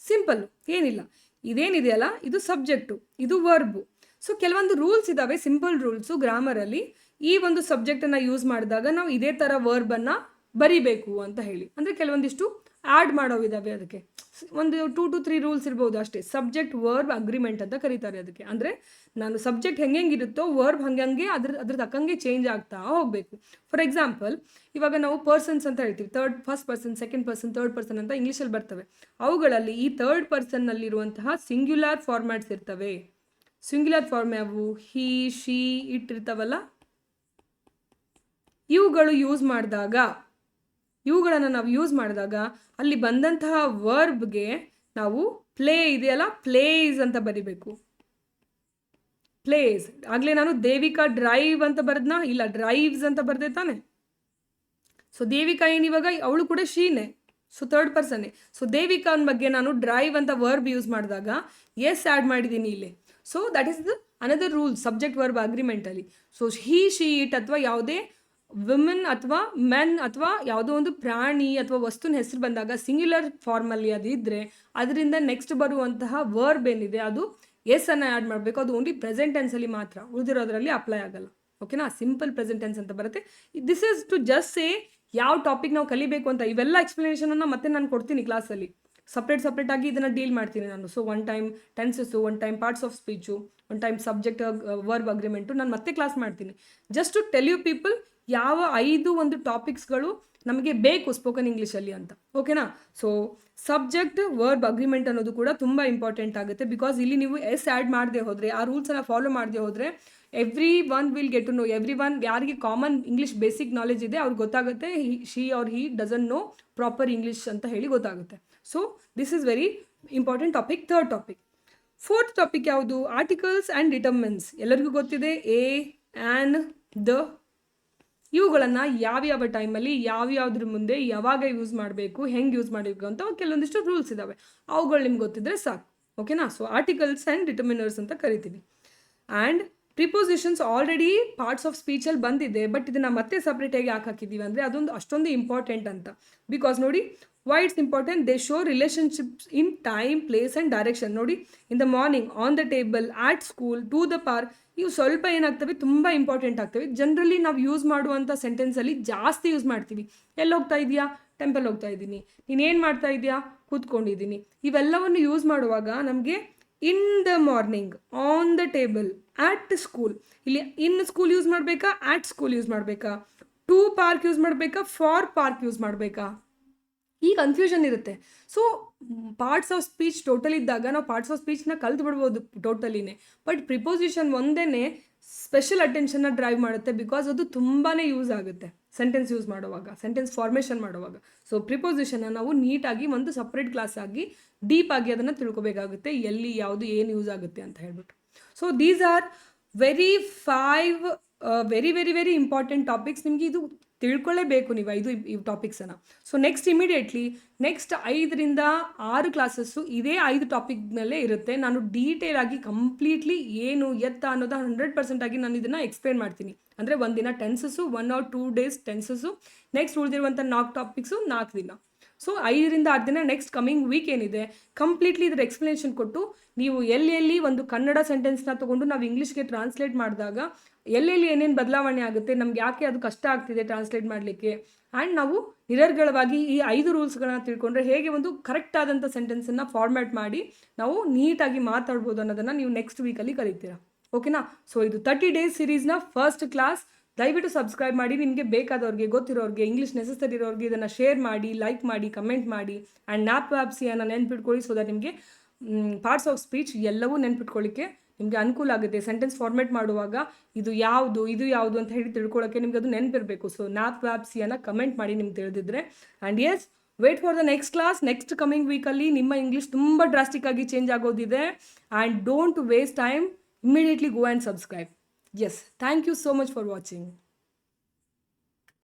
ಸಿಂಪಲ್ ಏನಿಲ್ಲ. ಇದೇನಿದೆಯಲ್ಲ? ಇದು ಸಬ್ಜೆಕ್ಟು ಇದು ವರ್ಬು ಸೊ ಕೆಲವೊಂದು ರೂಲ್ಸ್ ಇದ್ದಾವೆ ಸಿಂಪಲ್ ರೂಲ್ಸು ಗ್ರಾಮರಲ್ಲಿ ಈ ಒಂದು ಸಬ್ಜೆಕ್ಟನ್ನು ಯೂಸ್ ಮಾಡಿದಾಗ ನಾವು ಇದೇ ಥರ ವರ್ಬನ್ನು ಬರಿಬೇಕು ಅಂತ ಹೇಳಿ. ಅಂದರೆ ಕೆಲವೊಂದಿಷ್ಟು ಆ್ಯಡ್ ಮಾಡೋವಿದ್ದಾವೆ ಅದಕ್ಕೆ. ಒಂದು ಟೂ ಟು ತ್ರೀ ರೂಲ್ಸ್ ಇರ್ಬೋದು ಅಷ್ಟೇ. ಸಬ್ಜೆಕ್ಟ್ ವರ್ಬ್ ಅಗ್ರಿಮೆಂಟ್ ಅಂತ ಕರೀತಾರೆ ಅದಕ್ಕೆ. ಅಂದರೆ ನಾನು ಸಬ್ಜೆಕ್ಟ್ ಹೆಂಗೆ ಇರುತ್ತೋ ವರ್ಬ್ ಹಂಗೆ ಅದ್ರ ಅದ್ರ ತಕ್ಕಂಗೆ ಚೇಂಜ್ ಆಗ್ತಾ ಹೋಗಬೇಕು. ಫಾರ್ ಎಕ್ಸಾಂಪಲ್ ಇವಾಗ ನಾವು ಪರ್ಸನ್ಸ್ ಅಂತ ಹೇಳ್ತೀವಿ. Third first person second person third person ಅಂತ ಇಂಗ್ಲೀಷಲ್ಲಿ ಬರ್ತವೆ. ಅವುಗಳಲ್ಲಿ ಈ ಥರ್ಡ್ ಪರ್ಸನ್ನಲ್ಲಿರುವಂತಹ ಸಿಂಗ್ಯುಲರ್ ಫಾರ್ಮ್ಯಾಟ್ಸ್ ಇರ್ತವೆ. ಸಿಂಗ್ಯುಲರ್ ಫಾರ್ಮ್ ಯಾವು? ಹಿ ಶಿ ಇಟ್ ಇರ್ತಾವಲ್ಲ ಇವುಗಳು ಯೂಸ್ ಮಾಡಿದಾಗ, ಇವುಗಳನ್ನು ನಾವು ಯೂಸ್ ಮಾಡಿದಾಗ ಅಲ್ಲಿ ಬಂದಂತಹ ವರ್ಬ್ಗೆ ನಾವು ಪ್ಲೇ ಇದೆಯಲ್ಲ ಪ್ಲೇಸ್ ಅಂತ ಬರಿಬೇಕು. ಪ್ಲೇಸ್ ಆಗಲೇ ನಾನು ದೇವಿಕಾ ಡ್ರೈವ್ ಅಂತ ಬರೆದ್ನಾ? ಇಲ್ಲ ಡ್ರೈವ್ಸ್ ಅಂತ ಬರೆದೆ ತಾನೆ? ಸೊ ದೇವಿಕಾ ಏನು ಇವಾಗ? ಅವಳು ಕೂಡ ಶೀನೆ ಸೊ ಥರ್ಡ್ ಪರ್ಸನ್ನೇ ಸೊ ದೇವಿಕಾನ್ ಬಗ್ಗೆ ನಾನು ಡ್ರೈವ್ ಅಂತ ವರ್ಬ್ ಯೂಸ್ ಮಾಡಿದಾಗ ಎಸ್ ಆ್ಯಡ್ ಮಾಡಿದ್ದೀನಿ ಇಲ್ಲಿ. So that is the another rule subject verb ಅಗ್ರಿಮೆಂಟಲ್ಲಿ so he she it ಅಥವಾ ಯಾವುದೇ ವಿಮೆನ್ ಅಥವಾ ಮೆನ್ ಅಥವಾ ಯಾವುದೋ ಒಂದು ಪ್ರಾಣಿ ಅಥವಾ ವಸ್ತುನ ಹೆಸರು ಬಂದಾಗ ಸಿಂಗ್ಯುಲರ್ ಫಾರ್ಮಲ್ಲಿ ಅದು ಇದ್ದರೆ ಅದರಿಂದ ನೆಕ್ಸ್ಟ್ ಬರುವಂತಹ ವರ್ಬ್ ಏನಿದೆ ಅದು ಎಸ್ ಅನ್ನು ಆ್ಯಡ್ ಮಾಡಬೇಕು. ಅದು ಓನ್ಲಿ ಪ್ರೆಸೆಂಟ್ ಟೆನ್ಸಲ್ಲಿ ಮಾತ್ರ, ಉಳಿದಿರೋದ್ರಲ್ಲಿ ಅಪ್ಲೈ ಆಗಲ್ಲ. ಓಕೆನಾ ಸಿಂಪಲ್ ಪ್ರೆಸೆಂಟ್ ಟೆನ್ಸ್ ಅಂತ ಬರುತ್ತೆ. This is to just say ಯಾವ ಟಾಪಿಕ್ ನಾವು ಕಲಿಬೇಕು ಅಂತ ಇವೆಲ್ಲ ಎಕ್ಸ್ಪ್ಲನೇಷನನ್ನು ಮತ್ತೆ ನಾನು ಕೊಡ್ತೀನಿ ಕ್ಲಾಸಲ್ಲಿ ಸಪ್ರೇಟ್ ಸಪ್ರೇಟ್ ಆಗಿ ಇದನ್ನು ಡೀಲ್ ಮಾಡ್ತೀನಿ ನಾನು. So one time tenses one time parts of speech one time subject verb agreement ನಾನು ಮತ್ತೆ ಕ್ಲಾಸ್ ಮಾಡ್ತೀನಿ. Just to tell you people ಯಾವ ಐದು ಒಂದು ಟಾಪಿಕ್ಸ್ಗಳು ನಮಗೆ ಬೇಕು ಸ್ಪೋಕನ್ ಇಂಗ್ಲೀಷಲ್ಲಿ ಅಂತ. ಓಕೆನಾ ಸೊ ಸಬ್ಜೆಕ್ಟ್ ವರ್ಬ್ ಅಗ್ರಿಮೆಂಟ್ ಅನ್ನೋದು ಕೂಡ ತುಂಬ ಇಂಪಾರ್ಟೆಂಟ್ ಆಗುತ್ತೆ ಬಿಕಾಸ್ ಇಲ್ಲಿ ನೀವು ಎಸ್ ಆ್ಯಡ್ ಮಾಡದೆ ಹೋದರೆ, ಆ ರೂಲ್ಸನ್ನು ಫಾಲೋ ಮಾಡದೆ ಹೋದರೆ everyone will get to know everyone ಯಾರಿಗೆ ಕಾಮನ್ ಇಂಗ್ಲೀಷ್ ಬೇಸಿಕ್ ನಾಲೆಜ್ ಇದೆ, ಅವ್ರಿಗೆ ಗೊತ್ತಾಗುತ್ತೆ she are he doesn't know proper English ಅಂತ ಹೇಳಿ ಗೊತ್ತಾಗುತ್ತೆ. So this is very important topic third topic fourth topic ಯಾವುದು? ಆರ್ಟಿಕಲ್ಸ್ ಆ್ಯಂಡ್ ಡಿಟರ್ಮೆನ್ಸ್ ಎಲ್ಲರಿಗೂ ಗೊತ್ತಿದೆ? ಎ ಆ್ಯನ್ ದ ಇವುಗಳನ್ನು ಯಾವ್ಯಾವ ಟೈಮಲ್ಲಿ ಯಾವ್ಯಾವ್ದ್ರ ಮುಂದೆ ಯಾವಾಗ ಯೂಸ್ ಮಾಡಬೇಕು, ಹೆಂಗೆ ಯೂಸ್ ಮಾಡಬೇಕು ಅಂತ ಕೆಲವೊಂದಿಷ್ಟು ರೂಲ್ಸ್ ಇದ್ದಾವೆ ಅವುಗಳು ನಿಮ್ಗೆ ಗೊತ್ತಿದ್ರೆ ಸಾಕು. ಓಕೆನಾ ಸೊ ಆರ್ಟಿಕಲ್ಸ್ ಆ್ಯಂಡ್ ಡಿಟರ್ಮಿನರ್ಸ್ ಅಂತ ಕರಿತೀವಿ. And prepositions already parts of ಸ್ಪೀಚಲ್ಲಿ ಬಂದಿದೆ ಬಟ್ ಇದನ್ನು ಮತ್ತೆ ಸಪ್ರೇಟಾಗಿ ಯಾಕೆ ಹಾಕಿದ್ದೀವಿ ಅಂದರೆ ಅದೊಂದು ಅಷ್ಟೊಂದು ಇಂಪಾರ್ಟೆಂಟ್ ಅಂತ. ಬಿಕಾಸ್ ನೋಡಿ why it's important they show relationships in time place and direction ನೋಡಿ in the morning on the table at school to the park ಇವು ಸ್ವಲ್ಪ ಏನಾಗ್ತವೆ, ತುಂಬ ಇಂಪಾರ್ಟೆಂಟ್ ಆಗ್ತವೆ. ಜನರಲಿ ನಾವು ಯೂಸ್ ಮಾಡುವಂಥ ಸೆಂಟೆನ್ಸಲ್ಲಿ ಜಾಸ್ತಿ ಯೂಸ್ ಮಾಡ್ತೀವಿ. ಎಲ್ಲಿ ಹೋಗ್ತಾ ಇದೆಯಾ? ಟೆಂಪಲ್ ಹೋಗ್ತಾ ಇದ್ದೀನಿ. ನೀನೇನು ಮಾಡ್ತಾ ಇದೆಯಾ? ಕೂತ್ಕೊಂಡಿದ್ದೀನಿ. ಇವೆಲ್ಲವನ್ನು ಯೂಸ್ ಮಾಡುವಾಗ ನಮಗೆ in the morning on the table at school ಇಲ್ಲಿ ಇನ್ ಸ್ಕೂಲ್ ಯೂಸ್ ಮಾಡಬೇಕಾ? ಆಟ್ ಸ್ಕೂಲ್ ಯೂಸ್ ಮಾಡಬೇಕಾ? ಟು ಪಾರ್ಕ್ ಯೂಸ್ ಮಾಡಬೇಕಾ? ಫಾರ್ ಪಾರ್ಕ್ ಯೂಸ್ ಮಾಡಬೇಕಾ? ಈ ಕನ್ಫ್ಯೂಷನ್ ಇರುತ್ತೆ. So parts of speech total ಇದ್ದಾಗ ನಾವು ಪಾರ್ಟ್ಸ್ ಆಫ್ ಸ್ಪೀಚ್ನ ಕಲ್ತು ಬಿಡ್ಬೋದು ಟೋಟಲಿನೇ ಬಟ್ ಪ್ರಿಪೋಸಿಷನ್ ಒಂದೇ ಸ್ಪೆಷಲ್ ಅಟೆನ್ಷನ್ನ ಡ್ರೈವ್ ಮಾಡುತ್ತೆ ಬಿಕಾಸ್ ಅದು ತುಂಬಾ ಯೂಸ್ ಆಗುತ್ತೆ ಸೆಂಟೆನ್ಸ್ ಯೂಸ್ ಮಾಡುವಾಗ ಸೆಂಟೆನ್ಸ್ ಫಾರ್ಮೇಷನ್ ಮಾಡುವಾಗ. ಸೊ ಪ್ರಿಪೋಸಿಷನ್ನ ನಾವು ನೀಟಾಗಿ ಒಂದು ಸಪ್ರೇಟ್ ಕ್ಲಾಸ್ ಆಗಿ ಡೀಪ್ ಆಗಿ ಅದನ್ನು ತಿಳ್ಕೊಬೇಕಾಗುತ್ತೆ ಎಲ್ಲಿ, ಯಾವುದು, ಏನು ಯೂಸ್ ಆಗುತ್ತೆ ಅಂತ ಹೇಳ್ಬಿಟ್ಟು. So these are very five very very very important topics ನಿಮಗೆ ಇದು ತಿಳ್ಕೊಳ್ಳೇಬೇಕು ನೀವು ಐದು ಈ ಟಾಪಿಕ್ಸನ್ನು ಸೊ ನೆಕ್ಸ್ಟ್ ಇಮಿಡಿಯೇಟ್ಲಿ ನೆಕ್ಸ್ಟ್ ಐದರಿಂದ ಆರು ಕ್ಲಾಸಸ್ಸು ಇದೇ ಐದು ಟಾಪಿಕ್ನಲ್ಲೇ ಇರುತ್ತೆ. ನಾನು ಡೀಟೇಲ್ ಆಗಿ ಕಂಪ್ಲೀಟ್ಲಿ ಏನು ಎತ್ತ ಅನ್ನೋದು ಹಂಡ್ರೆಡ್ ಪರ್ಸೆಂಟ್ ಆಗಿ ನಾನು ಇದನ್ನು ಎಕ್ಸ್ಪ್ಲೇನ್ ಮಾಡ್ತೀನಿ. ಅಂದರೆ ಒಂದಿನ tenses one or two days tenses next ಉಳಿದಿರುವಂಥ ನಾಲ್ಕು ಟಾಪಿಕ್ಸು ನಾಲ್ಕು ದಿನ. ಸೊ ಐದರಿಂದ ಆರು ದಿನ ನೆಕ್ಸ್ಟ್ ಕಮಿಂಗ್ ವೀಕ್ ಏನಿದೆ ಕಂಪ್ಲೀಟ್ಲಿ ಇದರ ಎಕ್ಸ್ಪ್ಲನೇಷನ್ ಕೊಟ್ಟು ನೀವು ಎಲ್ಲೆಲ್ಲಿ ಒಂದು ಕನ್ನಡ ಸೆಂಟೆನ್ಸ್ನ ತೊಗೊಂಡು ನಾವು ಇಂಗ್ಲೀಷ್ಗೆ ಟ್ರಾನ್ಸ್ಲೇಟ್ ಮಾಡಿದಾಗ ಎಲ್ಲೆಲ್ಲಿ ಏನೇನು ಬದಲಾವಣೆ ಆಗುತ್ತೆ, ನಮ್ಗೆ ಯಾಕೆ ಅದು ಕಷ್ಟ ಆಗ್ತಿದೆ ಟ್ರಾನ್ಸ್ಲೇಟ್ ಮಾಡಲಿಕ್ಕೆ? ಆ್ಯಂಡ್ ನಾವು ನಿರರ್ಗಳವಾಗಿ ಈ ಐದು ರೂಲ್ಸ್ಗಳನ್ನ ತಿಳ್ಕೊಂಡ್ರೆ ಹೇಗೆ ಒಂದು ಕರೆಕ್ಟ್ ಆದಂಥ ಸೆಂಟೆನ್ಸನ್ನು ಫಾರ್ಮ್ಯಾಟ್ ಮಾಡಿ ನಾವು ನೀಟಾಗಿ ಮಾತಾಡ್ಬೋದು ಅನ್ನೋದನ್ನು ನೀವು ನೆಕ್ಸ್ಟ್ ವೀಕಲ್ಲಿ ಕಲಿತೀರಾ ಓಕೆನಾ ಸೊ ಇದು ತರ್ಟಿ ಡೇಸ್ ಸಿರೀಸ್ನ ಫಸ್ಟ್ ಕ್ಲಾಸ್ ದಯವಿಟ್ಟು ಸಬ್ಸ್ಕ್ರೈಬ್ ಮಾಡಿ. ನಿಮಗೆ ಬೇಕಾದವ್ರಿಗೆ, ಗೊತ್ತಿರೋರಿಗೆ ಇಂಗ್ಲೀಷ್ ನೆಸೆಸರಿ ಇರೋರಿಗೆ ಇದನ್ನು ಶೇರ್ ಮಾಡಿ ಲೈಕ್ ಮಾಡಿ ಕಮೆಂಟ್ ಮಾಡಿ ಆ್ಯಂಡ್ ನ್ಯಾಪ್ ವ್ಯಾಪ್ಸಿಯನ್ನು ನೆನ್ಪಿಟ್ಕೊಳ್ಳಿ ಸೊ ದಟ್ ನಿಮಗೆ ಪಾರ್ಟ್ಸ್ ಆಫ್ ಸ್ಪೀಚ್ ಎಲ್ಲವೂ ನೆನ್ಪಿಟ್ಕೊಳ್ಳಿಕ್ಕೆ ನಿಮಗೆ ಅನುಕೂಲ ಆಗುತ್ತೆ. ಸೆಂಟೆನ್ಸ್ ಫಾರ್ಮೇಟ್ ಮಾಡುವಾಗ ಇದು ಯಾವುದು ಇದು ಯಾವುದು ಅಂತ ಹೇಳಿ ತಿಳ್ಕೊಳ್ಳೋಕ್ಕೆ ನಿಮಗೆ ಅದು ನೆನಪಿರಬೇಕು. ಸೊ ನ್ಯಾಪ್ ವ್ಯಾಪ್ಸಿಯನ್ನು ಕಮೆಂಟ್ ಮಾಡಿ ನಿಮ್ಗೆ ತಿಳಿದಿದ್ರೆ. And yes wait for the next class next coming ವೀಕಲ್ಲಿ ನಿಮ್ಮ ಇಂಗ್ಲೀಷ್ ತುಂಬ ಡ್ರಾಸ್ಟಿಕ್ ಆಗಿ change ಆಗೋದಿದೆ. And don't waste time immediately go and subscribe yes thank you so much for watching